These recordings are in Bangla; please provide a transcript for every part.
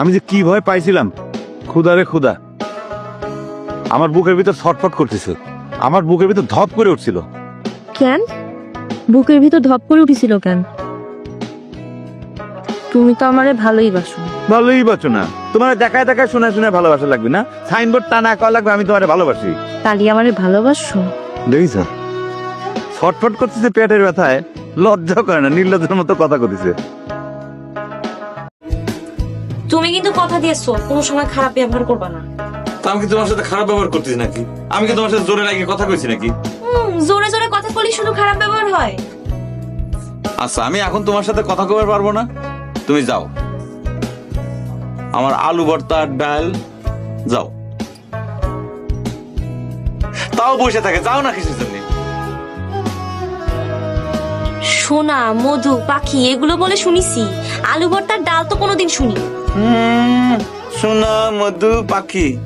আমি যে কি ভয় পাইছিলাম? ক্ষুদা রে ক্ষুদা আমার বুকের ভিতর ছটফট করতেছে। আমার বুকের ভিতর ধপ করে উঠছিল। কেন? বুকের ভিতর ধপ করে উঠেছিল কেন? তুমি তো আমারে ভালোই বাসো। ভালোই বাঁচো না। তোমার দেখায় দেখায় শোনা শুনে ভালোবাসা লাগবে না? সাইনবোর্ড তা না করা লাগবে আমি তোমার ভালোবাসি। তালি আমারে ভালোবাসো? দেখিস ছটফট করতেছে পেটের ব্যথায় লজ্জা করে না নির্লজ্জের মতো কথা কইতেছে তুমি কিন্তু কথা দিয়েছ কোনো সময় খারাপ ব্যবহার করবা না। তা আমি কি তোমার সাথে খারাপ ব্যবহার করতেছি নাকি? আমি কি তোমার সাথে জোরে লাগিয়ে কথা কইছি নাকি? জোরে জোরে কথা বলি শুধু খারাপ ব্যবহার হয়। আচ্ছা আমি এখন তোমার সাথে কথা কবার পারব না? তুমি যাও। আমার আলু ভর্তা ডাল যাও। তাও বসে থাকে যাও না কিছু জন্য? সোনা মধু পাখি এগুলো বলে শুনিছি। আলু ভর্তার ডাল তো কোনোদিন শুনি সোনা, মধু, পাখি।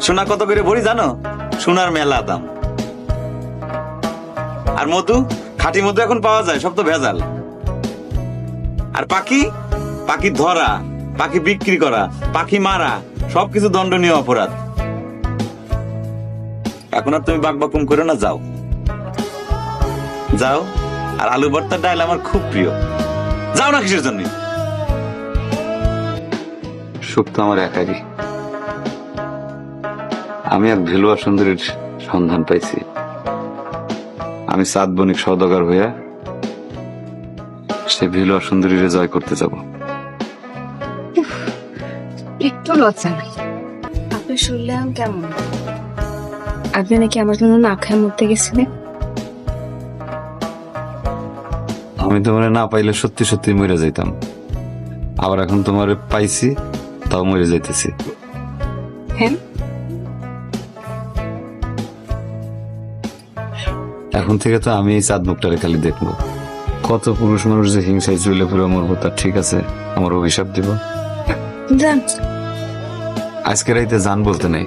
সোনা কত করে ভরি জানো? সোনার মেলা দাম। আর মধু? মধু এখন পাওয়া যায়, সব তো ভেজাল। আর পাখি? পাখি ধরা, পাখি বিক্রি করা, পাখি মারা, সবকিছু দণ্ডনীয় অপরাধ। এখন আর তুমি বাকবাকুম করে না, যাও। যাও, আর আলু ভর্তার ডাল আমার খুব প্রিয়। যাও না কিসের জন্য? সুখ তো আমার একারই। আমি এক ভেলুয়া সুন্দরীর সন্ধান পাইছি। আমি সাত বণিক সৌদাগর হইয়া সে ভেলুয়া সুন্দরীরে জয় করতে যাব। একটু লজ্জা নাই। আপনার শরীরে কেমন? আপনি নাকি আমার জন্য না খায় মরতে গেছিলেন? আমি তোমার না পাইলে সত্যি সত্যি মরে যাইতাম। আবার এখন তোমার পাইছি তাও মরে যাইতেছি হ্যাঁ এখন থেকে তো আমি এই চাঁদ মুখটারে খালি দেখব। কত পুরুষ মানুষ যে হিংসায় চুলে ফুলে মরবো তার ঠিক আছে আমার অভিশাপ দিব। আজকে রাইতে জান বলতে নেই।